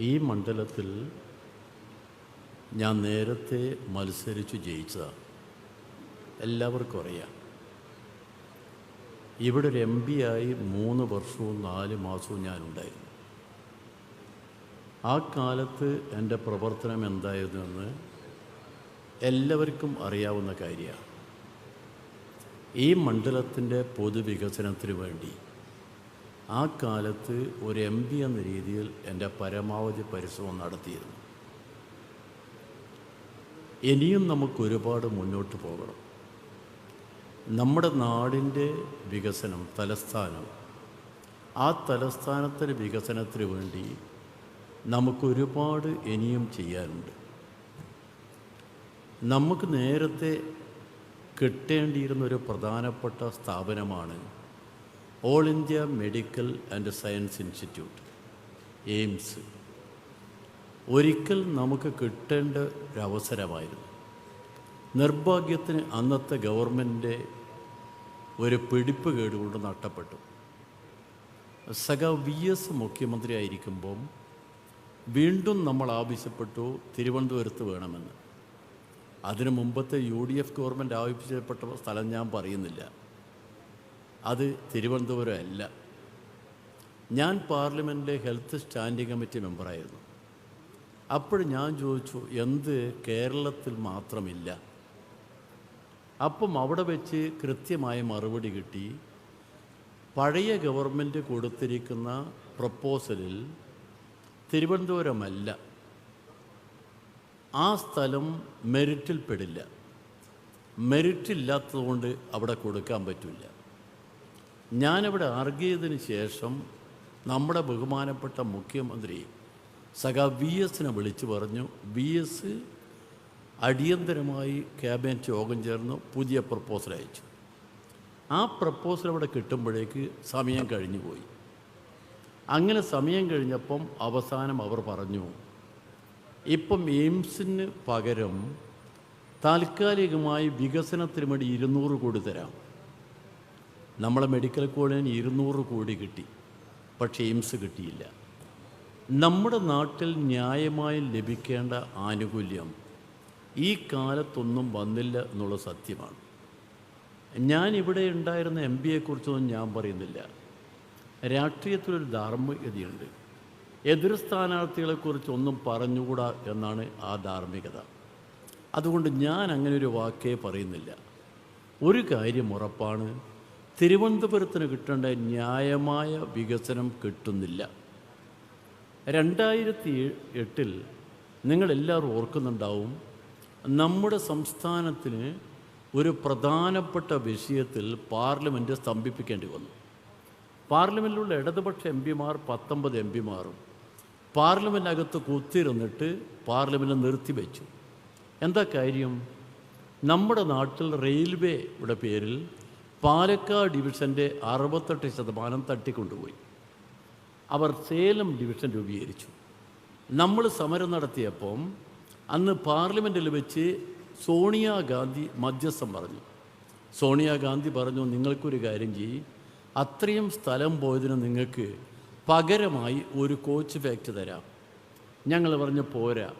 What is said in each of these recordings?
ഈ മണ്ഡലത്തിൽ ഞാൻ നേരത്തെ മത്സരിച്ചു ജയിച്ചതാണ് എല്ലാവർക്കും അറിയാം. ഇവിടെ ഒരു എം പി ആയി മൂന്ന് വർഷവും നാല് മാസവും ഞാനുണ്ടായിരുന്നു ആ കാലത്ത് എന്റെ പ്രവർത്തനം എന്തായിരുന്നെന്ന് എല്ലാവർക്കും അറിയാവുന്ന കാര്യമാണ്. ഈ മണ്ഡലത്തിന്റെ പൊതുവികസനത്തിന് വേണ്ടി ആ കാലത്ത് ഒരു എം പി എന്ന രീതിയിൽ എന്റെ പരമാവധി പരിശ്രമം നടത്തിയിരുന്നു. ഇനിയും നമുക്ക് ഒരുപാട് മുന്നോട്ട് പോകണം. നമ്മുടെ നാടിന്റെ വികസനം തലസ്ഥാനം ആ തലസ്ഥാനത്തിന്റെ വികസനത്തിന് വേണ്ടി നമുക്കൊരുപാട് ഇനിയും ചെയ്യാനുണ്ട്. നമുക്ക് നേരത്തെ കിട്ടേണ്ടിയിരുന്ന ഒരു പ്രധാനപ്പെട്ട സ്ഥാപനമാണ് all India medical and science institute AIIMS ഒരിക്കൽ നമുക്ക് കിട്ടേണ്ട ഒരവസരമായിരുന്നു. നിർഭാഗ്യത്തിന് അന്നത്തെ ഗവൺമെന്റിന്റെ ഒരു പിടിപ്പ് കേടുകൊണ്ട് നഷ്ടപ്പെട്ടു. സഖ വി എസ് മുഖ്യമന്ത്രി ആയിരിക്കുമ്പം വീണ്ടും നമ്മൾ ആവശ്യപ്പെട്ടു തിരുവനന്തപുരത്ത് വേണമെന്ന്. അതിനു മുമ്പത്തെ യു ഡി എഫ് ഗവൺമെന്റ് ആവശ്യപ്പെട്ട സ്ഥലം ഞാൻ പറയുന്നില്ല. അത് തിരുവനന്തപുരം അല്ല ഞാൻ പാർലമെന്റിലെ ഹെൽത്ത് സ്റ്റാൻഡിംഗ് കമ്മിറ്റി മെമ്പറായിരുന്നു. അപ്പോൾ ഞാൻ ചോദിച്ചു എന്ത് കേരളത്തിൽ മാത്രമില്ല? അപ്പം അവിടെ വെച്ച് കൃത്യമായ മറുപടി കിട്ടി. പഴയ ഗവൺമെന്റ് കൊടുത്തിരിക്കുന്ന പ്രപ്പോസലിൽ തിരുവനന്തപുരമല്ല. ആ സ്ഥലം മെറിറ്റിൽ പെടില്ല മെറിറ്റില്ലാത്തതുകൊണ്ട് അവിടെ കൊടുക്കാൻ പറ്റില്ല. ഞാനവിടെ ആർഗിയതിന് ശേഷം നമ്മുടെ ബഹുമാനപ്പെട്ട മുഖ്യമന്ത്രി സഖാ വി എസിനെ വിളിച്ചു പറഞ്ഞു. വി എസ് അടിയന്തരമായി ക്യാബിനറ്റ് യോഗം ചേർന്ന് പുതിയ പ്രപ്പോസൽ അയച്ചു. ആ പ്രപ്പോസൽ അവിടെ കിട്ടുമ്പോഴേക്ക് സമയം കഴിഞ്ഞു പോയി അങ്ങനെ സമയം കഴിഞ്ഞപ്പം അവസാനം അവർ പറഞ്ഞു ഇപ്പം എയിംസിന് പകരം താൽക്കാലികമായി വികസനത്തിന് വേണ്ടി ഇരുന്നൂറ് കോടി തരാം. നമ്മളെ മെഡിക്കൽ കോളേജിന് ഇരുന്നൂറ് കോടി കിട്ടി പക്ഷേ എയിംസ് കിട്ടിയില്ല. നമ്മുടെ നാട്ടിൽ ന്യായമായി ലഭിക്കേണ്ട ആനുകൂല്യം ഈ കാലത്തൊന്നും വന്നില്ല എന്നുള്ള സത്യമാണ്. ഞാൻ ഇവിടെ ഉണ്ടായിരുന്ന എം പിയെക്കുറിച്ചൊന്നും ഞാൻ പറയുന്നില്ല. രാഷ്ട്രീയത്തിലൊരു ധാർമ്മികതയുണ്ട്. എതിർ സ്ഥാനാർത്ഥികളെക്കുറിച്ചൊന്നും പറഞ്ഞുകൂടാ എന്നാണ് ആ ധാർമ്മികത. അതുകൊണ്ട് ഞാൻ അങ്ങനെ ഒരു വാക്കേ പറയുന്നില്ല. ഒരു കാര്യം ഉറപ്പാണ് തിരുവനന്തപുരത്തിന് കിട്ടേണ്ട ന്യായമായ വികസനം കിട്ടുന്നില്ല. രണ്ടായിരത്തി എട്ടിൽ നിങ്ങളെല്ലാവരും ഓർക്കുന്നുണ്ടാവും നമ്മുടെ സംസ്ഥാനത്തിന് ഒരു പ്രധാനപ്പെട്ട വിഷയത്തിൽ പാർലമെന്റ് സ്തംഭിപ്പിക്കേണ്ടി വന്നു. പാർലമെന്റിലുള്ള ഇടതുപക്ഷ എം പിമാർ പത്തൊമ്പത് എം പിമാറും പാർലമെന്റിനകത്ത് കുത്തിരുന്നിട്ട് പാർലമെന്റ് നിർത്തിവെച്ചു. എന്താ കാര്യം? നമ്മുടെ നാട്ടിൽ റെയിൽവേയുടെ പേരിൽ പാലക്കാട് ഡിവിഷന്റെ അറുപത്തെട്ട് ശതമാനം തട്ടിക്കൊണ്ടുപോയി. അവർ സേലം ഡിവിഷൻ രൂപീകരിച്ചു. നമ്മൾ സമരം നടത്തിയപ്പം അന്ന് പാർലമെന്റിൽ വെച്ച് സോണിയാഗാന്ധി മധ്യസ്ഥം പറഞ്ഞു. സോണിയാഗാന്ധി പറഞ്ഞു നിങ്ങൾക്കൊരു കാര്യം ചെയ്യും. അത്രയും സ്ഥലം പോയതിന് നിങ്ങൾക്ക് പകരമായി ഒരു കോച്ച് ഫാക്ടറി തരാം. ഞങ്ങൾ പറഞ്ഞു പോരാ.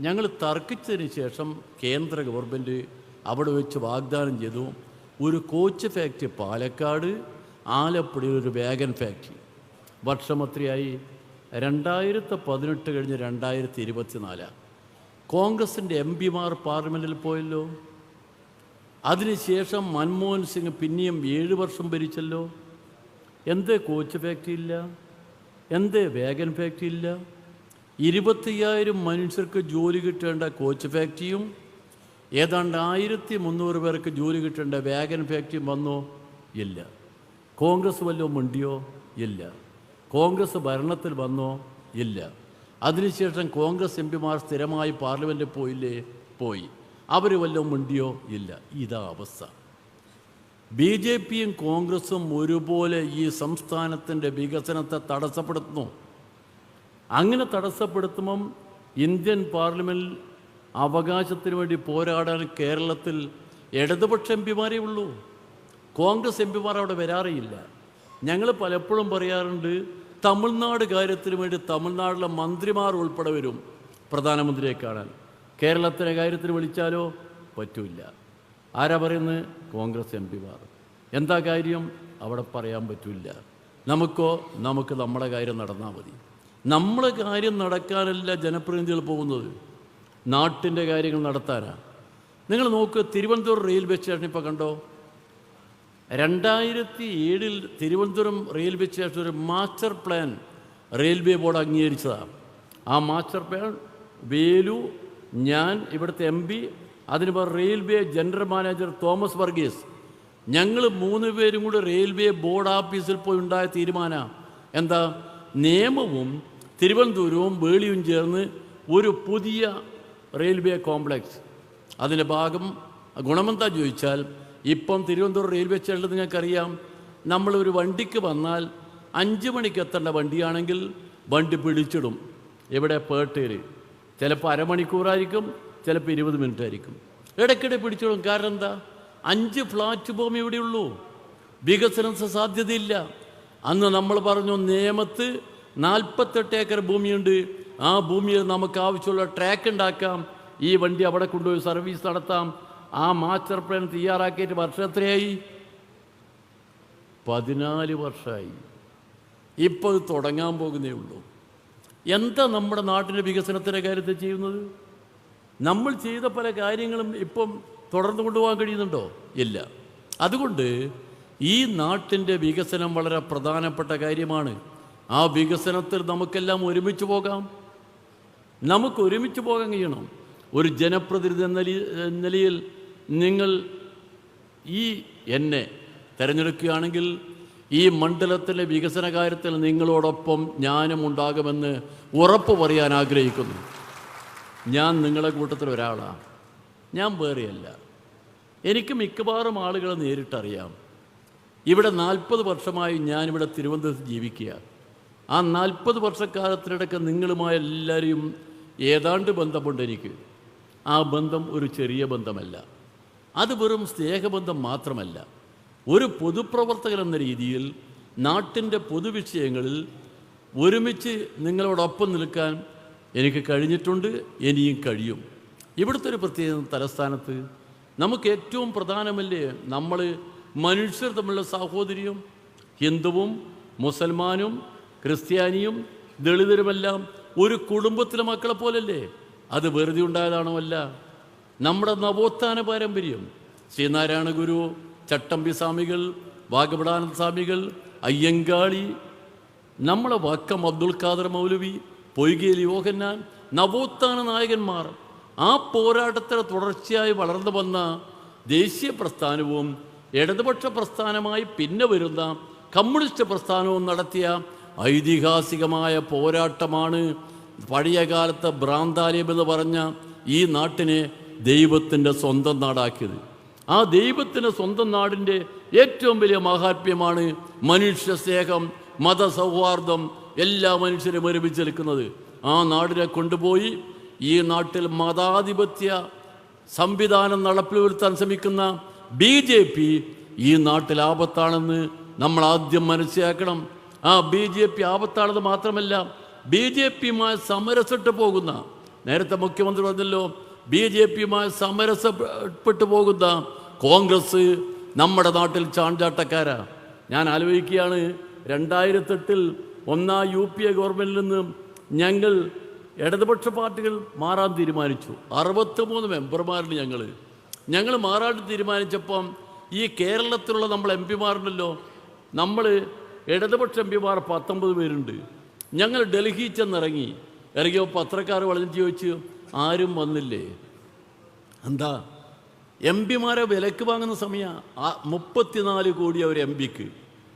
ഞങ്ങൾ തർക്കിച്ചതിന് ശേഷം കേന്ദ്ര ഗവൺമെന്റ് അവിടെ വെച്ച് വാഗ്ദാനം ചെയ്തു. ഒരു കോച്ച് ഫാക്ടറി പാലക്കാട് ആലപ്പുഴയിൽ ഒരു വാഗൻ ഫാക്ടറി വർഷമത്രയായി രണ്ടായിരത്തി പതിനെട്ട് കഴിഞ്ഞ് രണ്ടായിരത്തി ഇരുപത്തി നാലാണ് കോൺഗ്രസിന്റെ എം പിമാർ പാർലമെന്റിൽ പോയല്ലോ. അതിനുശേഷം മൻമോഹൻ സിംഗ് പിന്നെയും ഏഴ് വർഷം ഭരിച്ചല്ലോ. എന്തേ കോച്ച് ഫാക്ടറി ഇല്ല? എന്തേ വാഗൻ ഫാക്ടറി ഇല്ല? ഇരുപത്തയ്യായിരം മനുഷ്യർക്ക് ജോലി കിട്ടേണ്ട കോച്ച് ഫാക്ടറിയും ഏതാണ്ട് ആയിരത്തി മുന്നൂറ് പേർക്ക് ജോലി കിട്ടേണ്ട വാഗൻ ഫാക്ടറി വന്നോ? ഇല്ല. കോൺഗ്രസ് വല്ലതും മിണ്ടിയോ? ഇല്ല. കോൺഗ്രസ് ഭരണത്തിൽ വന്നോ? ഇല്ല. അതിനുശേഷം കോൺഗ്രസ് എം പിമാർ സ്ഥിരമായി പാർലമെന്റിൽ പോയില്ലേ? പോയി. അവർ വല്ലതും മിണ്ടിയോ? ഇല്ല. ഇതാ അവസ്ഥ. ബി ജെ പിയും കോൺഗ്രസും ഒരുപോലെ ഈ സംസ്ഥാനത്തിന്റെ വികസനത്തെ തടസ്സപ്പെടുത്തുന്നു. അങ്ങനെ തടസ്സപ്പെടുത്തുമ്പം ഇന്ത്യൻ പാർലമെന്റിൽ അവകാശത്തിന് വേണ്ടി പോരാടാൻ കേരളത്തിൽ ഇടതുപക്ഷ എം പിമാരേ ഉള്ളൂ. കോൺഗ്രസ് എം പിമാർ അവിടെ വരാറേയില്ല ഞങ്ങൾ പലപ്പോഴും പറയാറുണ്ട് തമിഴ്നാട് കാര്യത്തിന് വേണ്ടി തമിഴ്നാട്ടിലെ മന്ത്രിമാർ ഉൾപ്പെടെ വരും പ്രധാനമന്ത്രിയെ കാണാൻ. കേരളത്തിലെ കാര്യത്തിന് വിളിച്ചാലോ പറ്റൂല ആരാ പറയുന്നത്? കോൺഗ്രസ് എം പിമാർ. എന്താ കാര്യം? അവിടെ പറയാൻ പറ്റില്ല. നമുക്കോ? നമുക്ക് നമ്മുടെ കാര്യം നടന്നാൽ മതി. നമ്മളെ കാര്യം നടക്കാനല്ല ജനപ്രതിനിധികൾ പോകുന്നത്. നാട്ടിന്റെ കാര്യങ്ങൾ നടത്താനാണ് നിങ്ങൾ നോക്ക് തിരുവനന്തപുരം റെയിൽവേ സ്റ്റേഷൻ ഇപ്പോൾ കണ്ടോ? രണ്ടായിരത്തി ഏഴിൽ തിരുവനന്തപുരം റെയിൽവേ സ്റ്റേഷൻ ഒരു മാസ്റ്റർ പ്ലാൻ റെയിൽവേ ബോർഡ് അംഗീകരിച്ചതാണ് ആ മാസ്റ്റർ പ്ലാൻ വേലു ഞാൻ ഇവിടുത്തെ എം പി അതിന് railway general manager Thomas Varghese. ഞങ്ങൾ മൂന്ന് പേരും കൂടി റെയിൽവേ ബോർഡ് ഓഫീസിൽ പോയി ഉണ്ടായ തീരുമാനം. എന്താ? നിയമവും തിരുവനന്തപുരവും വേളിയും ചേർന്ന് ഒരു പുതിയ റെയിൽവേ കോംപ്ലക്സ്. അതിന്റെ ഭാഗം ഗുണമെന്താ ചോദിച്ചാൽ ഇപ്പം തിരുവനന്തപുരം റെയിൽവേ സ്റ്റേഷനിൽ നിങ്ങൾക്കറിയാം നമ്മളൊരു വണ്ടിക്ക് വന്നാൽ അഞ്ച് മണിക്ക് എത്തേണ്ട വണ്ടിയാണെങ്കിൽ വണ്ടി പിടിച്ചിടും. ഇവിടെ പേട്ടേര് ചിലപ്പോൾ അരമണിക്കൂറായിരിക്കും ചിലപ്പോൾ ഇരുപത് മിനിറ്റ് ആയിരിക്കും ഇടയ്ക്കിടെ പിടിച്ചിടും. കാരണം എന്താ? അഞ്ച് ഫ്ലാറ്റ് ഭൂമി ഇവിടെയുള്ളൂ. വികസന സാധ്യതയില്ല. അന്ന് നമ്മൾ പറഞ്ഞു നിയമത്ത് നാൽപ്പത്തെട്ട് ഏക്കർ ഭൂമിയുണ്ട്. ആ ഭൂമിയിൽ നമുക്ക് ആവശ്യമുള്ള ട്രാക്ക് ഉണ്ടാക്കാം. ഈ വണ്ടി അവിടെ കൊണ്ടുപോയി സർവീസ് നടത്താം. ആ മാസ്റ്റർ പ്ലാൻ തയ്യാറാക്കിയിട്ട് വർഷം എത്രയായി? പതിനാല് വർഷമായി ഇപ്പോൾ തുടങ്ങാൻ പോകുന്നേ ഉള്ളൂ. എന്താ നമ്മുടെ നാട്ടിന്റെ വികസനത്തിന്റെ കാര്യത്തിൽ ചെയ്യുന്നത്? നമ്മൾ ചെയ്ത പല കാര്യങ്ങളും ഇപ്പം തുടർന്നു കൊണ്ടുപോകാൻ കഴിയുന്നുണ്ടോ? ഇല്ല. അതുകൊണ്ട് ഈ നാട്ടിന്റെ വികസനം വളരെ പ്രധാനപ്പെട്ട കാര്യമാണ്. ആ വികസനത്തിൽ നമുക്കെല്ലാം ഒരുമിച്ച് പോകാം. നമുക്ക് ഒരുമിച്ച് പോകാൻ കഴിയണം. ഒരു ജനപ്രതിനിധി എന്ന നിലയിൽ നിങ്ങൾ ഈ എന്നെ തിരഞ്ഞെടുക്കുകയാണെങ്കിൽ ഈ മണ്ഡലത്തിലെ വികസന കാര്യത്തിൽ നിങ്ങളോടൊപ്പം ഞാനും ഉണ്ടാകുമെന്ന് ഉറപ്പ് പറയാൻ ആഗ്രഹിക്കുന്നു. ഞാൻ നിങ്ങളെ കൂട്ടത്തിൽ ഒരാളാണ് ഞാൻ വേറെയല്ല. എനിക്ക് മിക്കവാറും ആളുകളെ നേരിട്ടറിയാം. ഇവിടെ നാൽപ്പത് വർഷമായി ഞാനിവിടെ തിരുവനന്തപുരത്ത് ജീവിക്കുക. ആ നാൽപ്പത് വർഷക്കാലത്തിനിടയ്ക്ക് നിങ്ങളുമായി എല്ലാവരെയും ഏതാണ്ട് ബന്ധമുണ്ട് എനിക്ക്. ആ ബന്ധം ഒരു ചെറിയ ബന്ധമല്ല. അത് വെറും സ്നേഹബന്ധം മാത്രമല്ല. ഒരു പൊതുപ്രവർത്തകൻ എന്ന രീതിയിൽ നാട്ടിന്റെ പൊതുവിഷയങ്ങളിൽ ഒരുമിച്ച് നിങ്ങളോടൊപ്പം നിൽക്കാൻ എനിക്ക് കഴിഞ്ഞിട്ടുണ്ട് ഇനിയും കഴിയും. ഇവിടുത്തെ ഒരു പ്രത്യേക തലസ്ഥാനത്ത് നമുക്ക് ഏറ്റവും പ്രധാനമല്ലേ നമ്മൾ മനുഷ്യർ തമ്മിലുള്ള സാഹോദര്യം? ഹിന്ദുവും മുസൽമാനും ക്രിസ്ത്യാനിയും ദളിതരുമെല്ലാം ഒരു കുടുംബത്തിലെ മക്കളെ പോലല്ലേ? അത് വെറുതെ ഉണ്ടായതാണോ അല്ല? നമ്മുടെ നവോത്ഥാന പാരമ്പര്യം. ശ്രീനാരായണ ഗുരു ചട്ടമ്പി സ്വാമികൾ വാഗപടാനന്ദ സ്വാമികൾ അയ്യങ്കാളി നമ്മളെ വക്കം അബ്ദുൽ ഖാദർ മൗലവി പൊയ്കേലി യോഹന്നാൻ നവോത്ഥാന നായകന്മാർ. ആ പോരാട്ടത്തിന് തുടർച്ചയായി വളർന്നു വന്ന ദേശീയ പ്രസ്ഥാനവും ഇടതുപക്ഷ പ്രസ്ഥാനമായി പിന്നെ വരുന്ന കമ്മ്യൂണിസ്റ്റ് പ്രസ്ഥാനവും നടത്തിയ ഐതിഹാസികമായ പോരാട്ടമാണ് പഴയകാലത്തെ ഭ്രാന്താലയം എന്ന് പറഞ്ഞ ഈ നാട്ടിനെ ദൈവത്തിന്റെ സ്വന്തം നാടാക്കിയത്. ആ ദൈവത്തിന്റെ സ്വന്തം നാടിന്റെ ഏറ്റവും വലിയ മഹാത്മ്യമാണ് മനുഷ്യ സ്നേഹം മതസൗഹാർദ്ദം എല്ലാ മനുഷ്യരും ഒരുമിച്ച് നിൽക്കുന്നത്. ആ നാടിനെ കൊണ്ടുപോയി ഈ നാട്ടിൽ മതാധിപത്യ സംവിധാനം നടപ്പിൽ വരുത്താൻ ശ്രമിക്കുന്ന ബി ജെ പി ഈ നാട്ടിൽ ആപത്താണെന്ന് നമ്മൾ ആദ്യം മനസ്സിലാക്കണം. ആ ബി ജെ പി ആപത്താണെന്ന് മാത്രമല്ല ബി ജെ പിയുമായി സമരസിട്ട് പോകുന്ന നേരത്തെ മുഖ്യമന്ത്രി പറഞ്ഞല്ലോ ബി ജെ പിയുമായി സമരസപ്പെട്ടു പോകുന്ന കോൺഗ്രസ് നമ്മുടെ നാട്ടിൽ ചാഞ്ചാട്ടക്കാരാ. ഞാൻ ആലോചിക്കുകയാണ് രണ്ടായിരത്തെട്ടിൽ ഒന്നാം യു പി എ ഗവൺമെന്റിൽ നിന്ന് ഞങ്ങൾ ഇടതുപക്ഷ പാർട്ടികൾ മാറാൻ തീരുമാനിച്ചു. അറുപത്തിമൂന്ന് മെമ്പർമാരിൽ ഞങ്ങൾ. ഞങ്ങൾ മാറാൻ തീരുമാനിച്ചപ്പം ഈ കേരളത്തിലുള്ള നമ്മൾ എം പിമാരുണ്ടല്ലോ നമ്മൾ ഇടതുപക്ഷ എം പിമാർ പത്തൊമ്പത് പേരുണ്ട്. ഞങ്ങൾ ഡൽഹി ചെന്നിറങ്ങി. ഇറങ്ങിയപ്പോൾ പത്രക്കാർ വളഞ്ഞിട്ട് ചോദിച്ചു ആരും വന്നില്ലേ? എന്താ? എം പിമാരെ വിലക്ക് വാങ്ങുന്ന സമയം. മുപ്പത്തിനാല് കോടി അവർ എം പിക്ക്.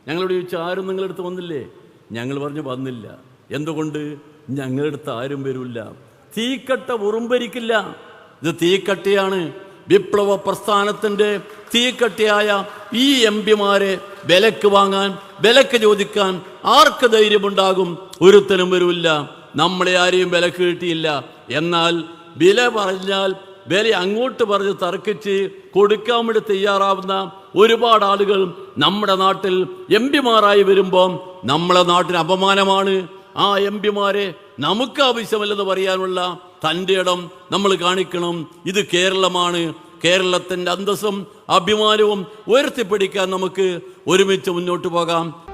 ഞങ്ങളോട് ചോദിച്ചു ആരും നിങ്ങളെടുത്ത് വന്നില്ലേ? ഞങ്ങൾ പറഞ്ഞു വന്നില്ല. എന്തുകൊണ്ട്? ഞങ്ങളെടുത്ത് ആരും വരില്ല. തീക്കട്ട ഉറുമ്പരിക്കില്ല. ഇത് തീക്കട്ടയാണ്. വിപ്ലവ പ്രസ്ഥാനത്തിന്റെ തീക്കട്ടിയായ ഈ എം പിമാരെ വിലക്ക് വാങ്ങാൻ വിലക്ക് ചോദിക്കാൻ ആർക്ക് ധൈര്യമുണ്ടാകും? ഒരുത്തനും വരില്ല നമ്മളെ ആരെയും വിലക്ക് കിട്ടിയില്ല. എന്നാൽ വില പറഞ്ഞാൽ വില അങ്ങോട്ട് പറഞ്ഞ് തർക്കിച്ച് കൊടുക്കാൻ വേണ്ടി തയ്യാറാവുന്ന ഒരുപാട് ആളുകൾ നമ്മുടെ നാട്ടിൽ എം പിമാരായി വരുമ്പോൾ നമ്മളെ നാട്ടിന് അപമാനമാണ്. ആ എം പിമാരെ നമുക്ക് ആവശ്യമല്ലെന്ന് പറയാനുള്ള തന്റെ ഇടം നമ്മൾ കാണിക്കണം. ഇത് കേരളമാണ്. കേരളത്തിന്റെ അന്തസ്സും അഭിമാനവും ഉയർത്തിപ്പിടിക്കാൻ നമുക്ക് ഒരുമിച്ച് മുന്നോട്ട് പോകാം.